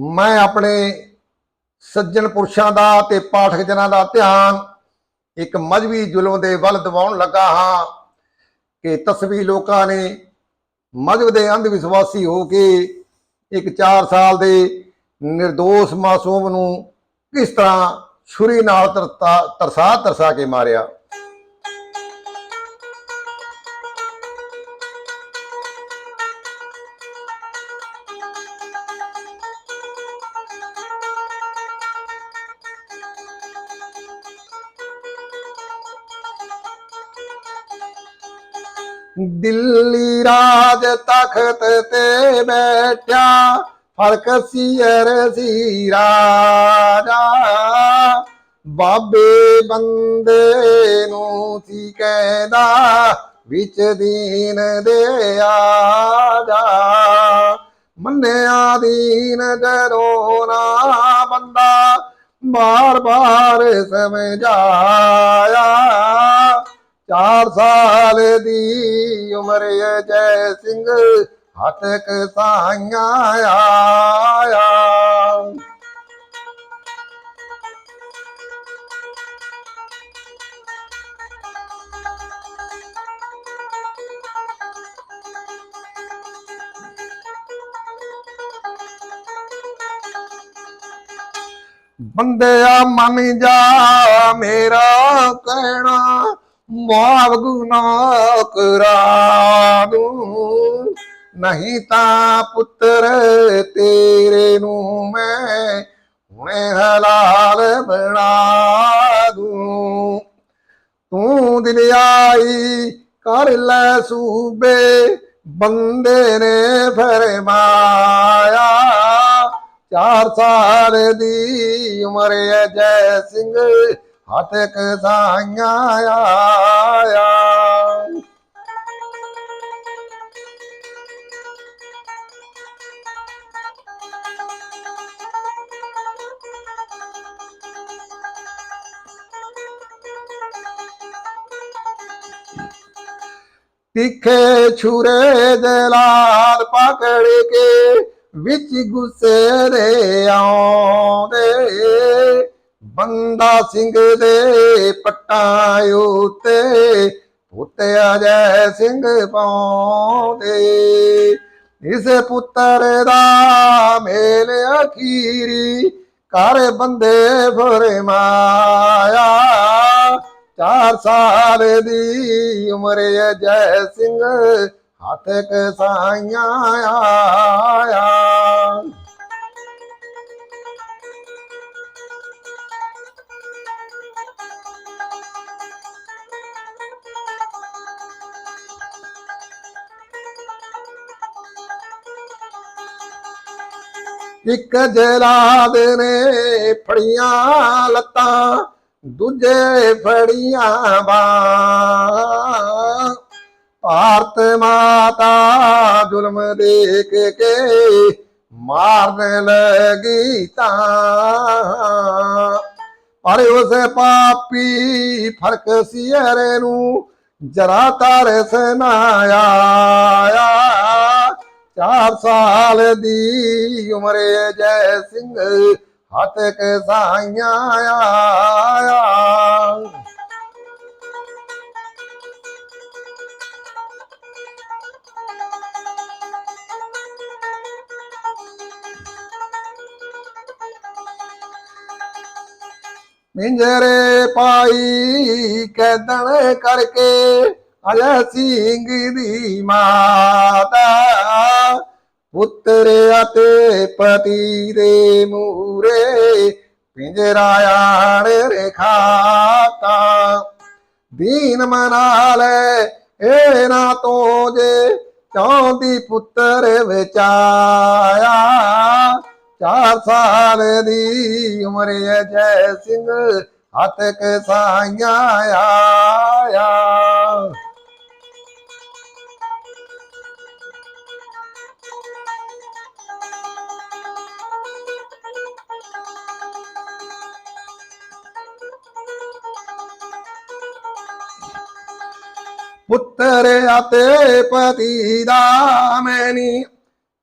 ਮੈਂ ਆਪਣੇ ਸੱਜਣ ਪੁਰਸ਼ਾਂ ਦਾ ਤੇ ਪਾਠਕ ਜਨਾਂ ਦਾ ਧਿਆਨ ਇੱਕ ਮਜਬੀ ਜ਼ੁਲਮ ਦੇ ਵੱਲ ਦਿਵਾਉਣ ਲੱਗਾ ਹਾਂ ਕਿ ਤਸਵੀ ਲੋਕਾਂ ਨੇ ਮਜਬ ਦੇ ਅੰਧ ਵਿਸ਼ਵਾਸੀ ਹੋ ਕੇ ਇੱਕ 4 ਸਾਲ ਦੇ નિર્ਦੋਸ਼ ਮਾਸੂਮ ਨੂੰ ਕਿਸ ਤਰ੍ਹਾਂ ਛੁਰੀ ਨਾਲ ਤਰਤਾ ਤਰਸਾ ਤਰਸਾ ਕੇ ਮਾਰਿਆ। ਦਿੱਲੀ ਰਾਜ ਤਖਤ ਤੇ ਬੈਠਿਆ ਫ਼ਰਕ ਸੀਰ ਸੀ ਰਾਜਾ। ਬਾਬੇ ਬੰਦੇ ਨੂੰ ਸੀ ਕਹਿੰਦਾ, ਵਿੱਚ ਦੀਨ ਦੇ ਆ ਜਾ ਮੰਨਿਆ ਦੀਨ ਜਦੋਂ ਨਾ ਬੰਦਾ ਬਾਰ ਬਾਰ ਸਮਝਾਇਆ। ਚਾਰ ਸਾਲ ਦੀ ਉਮਰ ਹੈ ਜੈ ਸਿੰਘ ਹੱਥ ਸਾਈਆਂ ਆਇਆ। ਬੰਦਿਆ ਮੰਨ ਜਾ ਮੇਰਾ ਕਹਿਣਾ ਮਾਫ ਗੁਨਾ ਕਰਾ ਦੂੰ ਨਹੀਂ ਤਾਂ ਪੁੱਤਰ ਤੇਰੇ ਨੂੰ ਮੈਂ ਹੁਣੇ ਹਲਾਲ ਬਣਾ ਦੂੰ। ਤੂੰ ਦਿਨ ਆਈ ਕਰ ਲੈ ਸੂਬੇ, ਬੰਦੇ ਨੇ ਫਰਮਾਇਆ ਚਾਰ ਸਾਲ ਦੀ ਉਮਰ ਹੈ ਜੈ ਸਿੰਘ ਹੱਥ ਕਸਾਈਆਂ ਆਇਆ। ਤਿੱਖੇ ਛੁਰੇ ਦੇ ਲਾਲ ਪਕੜ ਕੇ ਵਿੱਚ ਗੁੱਸੇ ਦੇ ਆਉਂਦੇ। ਬੰਦਾ ਸਿੰਘ ਦੇ ਪੱਟਾਂ ਉਤੇ ਪੁੱਤਿਆ ਜੈ ਸਿੰਘ ਪਾਉਂਦੇ। ਇਸ ਪੁੱਤਰ ਦਾ ਮੇਲ ਅਖੀਰੀ ਕਰ ਬੰਦੇ ਫਰਮਾਇਆ ਚਾਰ ਸਾਲ ਦੀ ਉਮਰ ਹੈ ਜੈ ਸਿੰਘ, ਹੱਥ ਕਸਾਈਆਂ ਆਇਆ। ਇੱਕ ਜਲਾਦ ਨੇ ਫੜੀਆਂ ਲੱਤਾਂ, ਦੂਜੇ ਫੜੀਆਂ ਬਾਂ ਭਾਰਤ ਮਾਤਾ ਜ਼ੁਲਮ ਦੇਖ ਕੇ ਮਾਰਨ ਲੱਗੀ ਤਾਂ। ਪਰ ਉਸ ਪਾਪੀ ਫ਼ਰਕ ਸਿਰੇ ਨੂੰ ਜਰਾ ਤਰਸ ਸਨਾਇਆ ਚਾਰ ਸਾਲ ਦੀ ਉਮਰ ਜੈ ਸਿੰਘ ਹੱਥ ਕਸਾਈਆਂ ਆਇਆ ਮਿੰਜਰੇ ਪਾਈ ਕੈਦਣ ਕਰਕੇ ਅਜੈ ਸਿੰਘ ਦੀ ਮਾਤਾ ਪੁੱਤਰ ਅਤੇ ਪਤੀ ਦੇ ਮੂਰੇ ਪਿੰਜਰਾ ਆਣ ਰਖਾਤਾ। ਦੀਨ ਮਨਾ ਲੈ ਇਹ ਨਾ ਤੋਂ ਜੇ ਚਾਹੁੰਦੀ ਪੁੱਤਰ ਵਿਚਾਇਆ ਚਾਰ ਸਾਲ ਦੀ ਉਮਰ ਜੈ ਸਿੰਘ ਹੱਥ ਕਸਾਈਆਂ ਆਇਆ। ਪੁੱਤਰ ਅਤੇ ਪਤੀ ਦਾ ਮੈਨੀ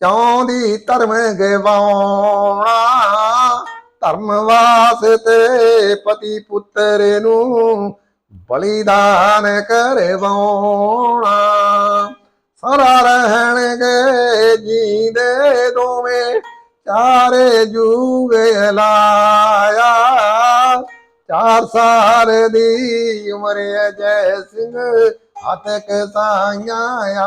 ਚਾਹੁੰਦੀ ਧਰਮ ਗਵਾਉਣਾ। ਧਰਮ ਵਾਸਤੇ ਪਤੀ ਪੁੱਤਰ ਨੂੰ ਬਲੀਦਾਨ ਕਰਵਾਉਣਾ। ਸਾਰਾ ਰਹਿਣਗੇ ਜੀਂਦੇ ਦੋਵੇਂ, ਚਾਰੇ ਜੂਗੇ ਲਾਇਆ। ਚਾਰ ਸਾਲ ਦੀ ਉਮਰ ਅਜੈ ਸਿੰਘ ਹੱਥ ਕਸਾਈਆਂ ਆਇਆ।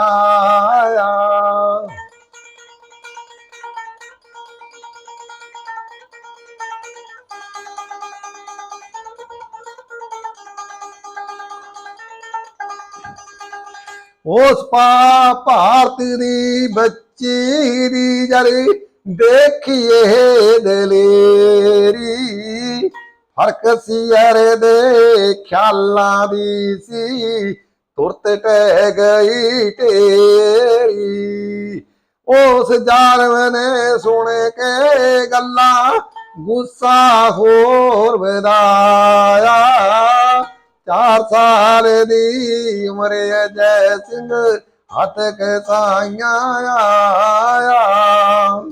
ਉਸ ਪਾ ਭਾਰਤ ਦੀ ਬੱਚੀ ਦੀ ਜਰੀ ਦੇਖੀਏ ਦਲੇਰੀ। ਫ਼ਰਕ ਸੀ ਦੇ ਖਿਆਲਾਂ ਦੀ ਸੀ। ਤੁਰਤ ਟਹਿ ਗਈ ਢੇਰੀ। ਉਸ ਜ਼ਾਲਮ ਨੇ ਸੁਣ ਕੇ ਗੱਲਾਂ ਗੁੱਸਾ ਹੋਰ ਵਧਾਇਆ। ਚਾਰ ਸਾਲ ਦੀ ਉਮਰ ਜੈ ਸਿੰਘ ਹੱਥ ਕਸਾਈਆਂ ਆਇਆ।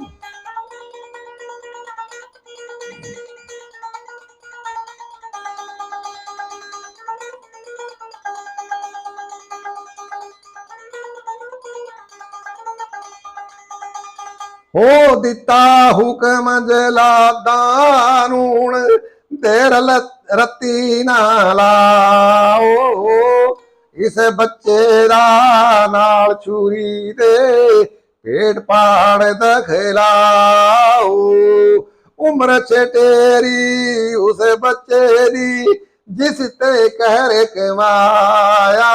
ਹੋ ਦਿੱਤਾ ਹੁਕਮ ਜਲਾਦਾ ਨੂਣ, ਦੇਰ ਲ- ਨਾ ਲਾਓ। ਇਸ ਬੱਚੇ ਦਾ ਨਾਲ ਛੁਰੀ ਦੇ ਪੇਟ ਪਾੜ ਦਖਲਾਓ। ਉਮਰ ਛਟੇਰੀ ਉਸ ਬੱਚੇ ਦੀ, ਜਿਸ ਤੇ ਕਹਿਰ ਕਮਾਇਆ।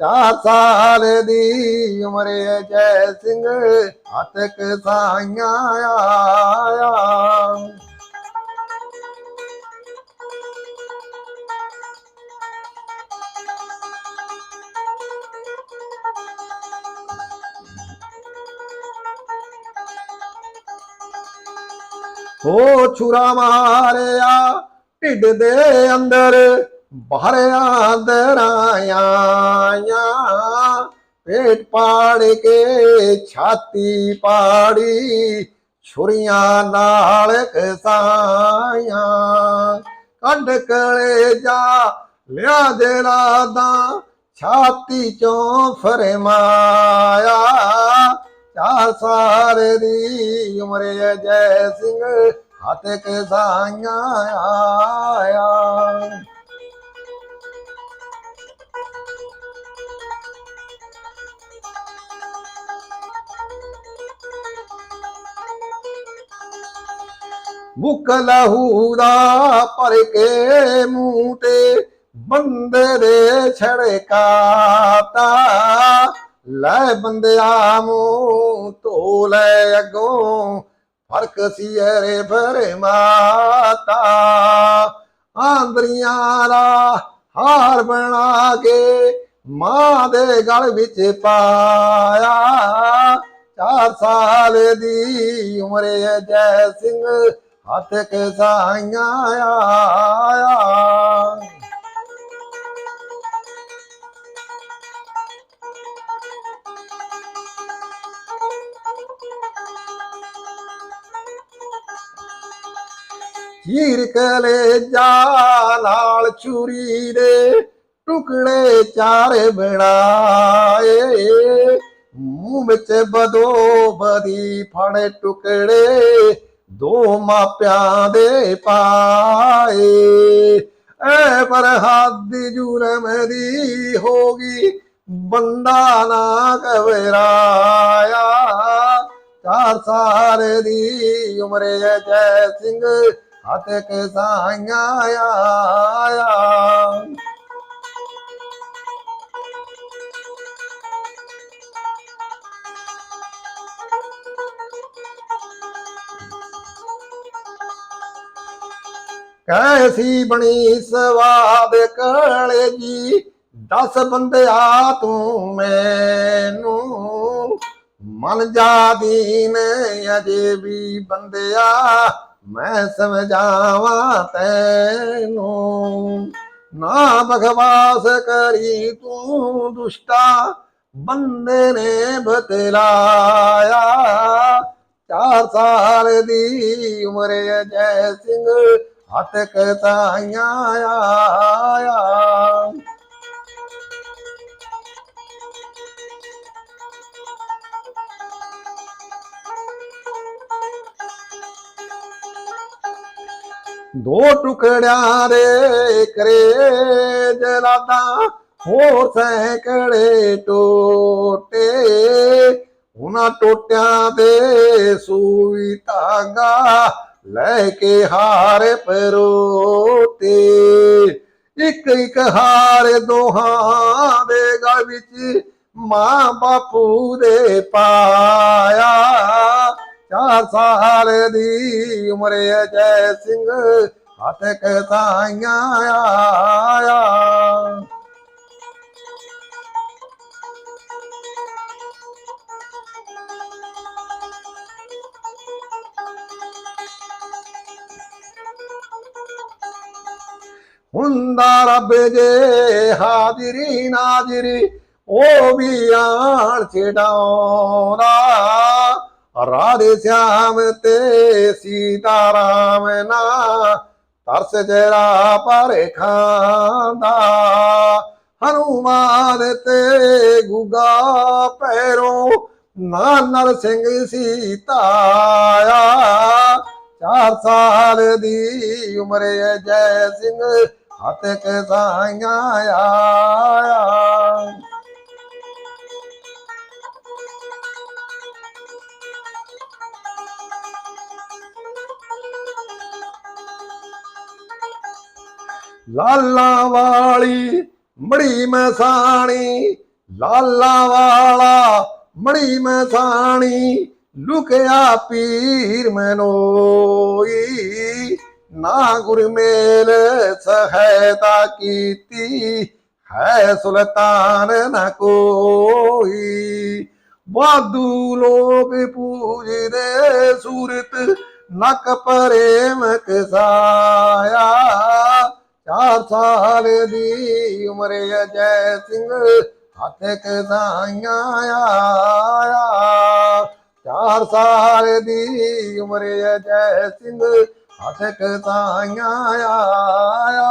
ਚਾਰ ਸਾਲ ਦੀ ਉਮਰੇ ਜੈ ਸਿੰਘ ਹੱਥ ਕਸਾਈਆਂ ਆਇਆ। ਹੋ ਛੁਰਾ ਮਾਰਿਆ, ਢਿੱਡ ਦੇ ਅੰਦਰ ਬਾਹਰਿਆਂ ਦਰਾਇਆ ਪੇਟ ਪਾੜ ਕੇ ਛਾਤੀ ਪਾੜੀ, ਛੁਰੀਆਂ ਨਾਲ ਕਸਾਇਆ ਕੱਢ ਕਲੇ ਜਾ ਲਿਆ ਦੇ ਰਾਦਾ ਛਾਤੀ ਚੋਂ ਫਰਮਾਇਆ ਚਾਰ ਸਾਲ ਦੀ ਉਮਰ ਜੈ ਸਿੰਘ ਹੱਥ ਕਸਾਈਆਂ ਆਇਆ। ਮੁੱਕ ਲਹੂ ਦਾ ਭਰ ਕੇ ਮੂੰਹ ਤੇ ਬੰਦੇ ਦੇ ਛੜਕਾਤਾ ਲੈ ਬੰਦਿਆ ਮੂੰਹ ਧੋ ਲੈ ਅੱਗੋਂ, ਫ਼ਰਕ ਸੀ ਅਰੇ ਫਰਮਾਤਾ ਆਂਦਰੀਆਂ ਦਾ ਹਾਰ ਬਣਾ ਕੇ ਮਾਂ ਦੇ ਗਲ ਵਿੱਚ ਪਾਇਆ। ਚਾਰ ਸਾਲ ਦੀ ਉਮਰ ਜੈ ਸਿੰਘ ਹੱਥ ਕਸਾਈਆਂ ਆਇਆ। ਕਲੇ ਜਾ ਲਾਲ ਛੁਰੀ ਦੇ ਟੁਕੜੇ ਚਾਰੇ ਬਣਾਏ। ਮੂੰਹ ਵਿੱਚ ਬਦੋ ਬਦੀ ਫੜ ਟੁਕੜੇ ਦੋ ਮਾਪਿਆਂ ਦੇ ਪਾਏ। ਐ ਪਰ ਹੱਦ ਜੁਰਮ ਦੀ ਹੋਗੀ ਬੰਦਾ ਨਾ ਘਬਰਾਇਆ ਚਾਰ ਸਾਲ ਦੀ ਉਮਰੇ ਜੈ ਸਿੰਘ, ਹੱਥ ਕਸਾਈਆਂ ਆਇਆ। ਕੈਸੀ ਬਣੀ ਸਵਾਦ ਕਲੇ ਜੀ? ਦਸ ਬੰਦਿਆ ਤੂੰ ਮੈਨੂੰ। ਮਨ ਜਾ ਦੀਨ ਅਜੇ ਵੀ ਬੰਦਿਆ, ਮੈਂ ਸਮਝਾਵਾਂ ਤੈਨੂੰ। ਨਾ ਬਖਵਾਸ ਕਰੀ ਤੂੰ ਦੁਸ਼ਟਾ, ਬੰਦੇ ਨੇ ਬਤਲਾਇਆ। ਚਾਰ ਸਾਲ ਦੀ ਉਮਰ ਜੈ ਸਿੰਘ ਹੱਥ ਕਤਾਈਆਂ ਆਇਆ ਦੋ ਟੁਕੜਿਆਂ ਦੇ ਕਰੇ ਜਲਾਦਾ ਹੋਰ ਸੈਂਕੜੇ ਟੋਟੇ। ਉਹਨਾਂ ਟੋਟਿਆਂ ਤੇ ਸੂਈ ਧਾਗਾ ਲੈ ਕੇ ਹਾਰ ਪਰੋਤੇ। ਇੱਕ ਇੱਕ ਹਾਰ ਦੋਹਾਂ ਦੇ ਗਲ ਵਿੱਚ ਮਾਂ ਬਾਪੂ ਦੇ ਪਾਇਆ। ਚਾਰ ਸਾਲ ਦੀ ਉਮਰ ਜੈ ਸਿੰਘ ਹੱਥ ਕਸਾਈਆਂ ਆਇਆ। ਹੁੰਦਾ ਰੱਬ ਜੇ ਹਾਜ਼ਰੀ ਨਾਜ਼ਰੀ, ਉਹ ਵੀ ਆਣ ਛਡਾਉਣਾ ਰਾਧੇ ਸ਼ਾਮ ਤੇ ਸੀਤਾ ਰਾਮ ਨਾ, ਤਰਸ ਜਰਾ ਪਰ ਖਾਂਦਾ। ਹਨੂਮਾਨ ਤੇ ਗੁਗਾ ਪੈਰੋਂ ਨਾਨਰ ਸਿੰਘ ਸੀਤਾ 4 ਸਾਲ ਦੀ ਉਮਰ ਹੈ, ਜੈ ਸਿੰਘ ਹੱਥ ਕੇ ਸਾਈਆਂ ਆਇਆ। ਲਾਲਾ ਵਾਲੀ ਮੜੀ ਮਸਾਣੀ, ਲਾਲਾ ਵਾਲਾ ਮੜੀ ਮਸਾਣੀ ਲੁਕਿਆ ਪੀਰ ਮਨੋਈ, ਨਾ ਗੁਰਮੇਲ ਸਹਾਇਤਾ ਕੀਤੀ, ਹੈ ਸੁਲਤਾਨ ਨ ਕੋਈ। ਵਾਧੂ ਲੋਕ ਪੂਜਦੇ ਸੂਰਤ, ਨਕ ਪ੍ਰੇਮ ਕਸਾਇਆ ਚਾਰ ਸਾਲ ਦੀ ਉਮਰ ਅਜੈ ਸਿੰਘ, ਹੱਥ ਕਸਾਈਆਂ ਆਇਆ। ਚਾਰ ਸਾਲ ਦੀ ਉਮਰ ਜੈ ਸਿੰਘ ਹੱਥ ਕਸਾਈਆਂ ਆਇਆ।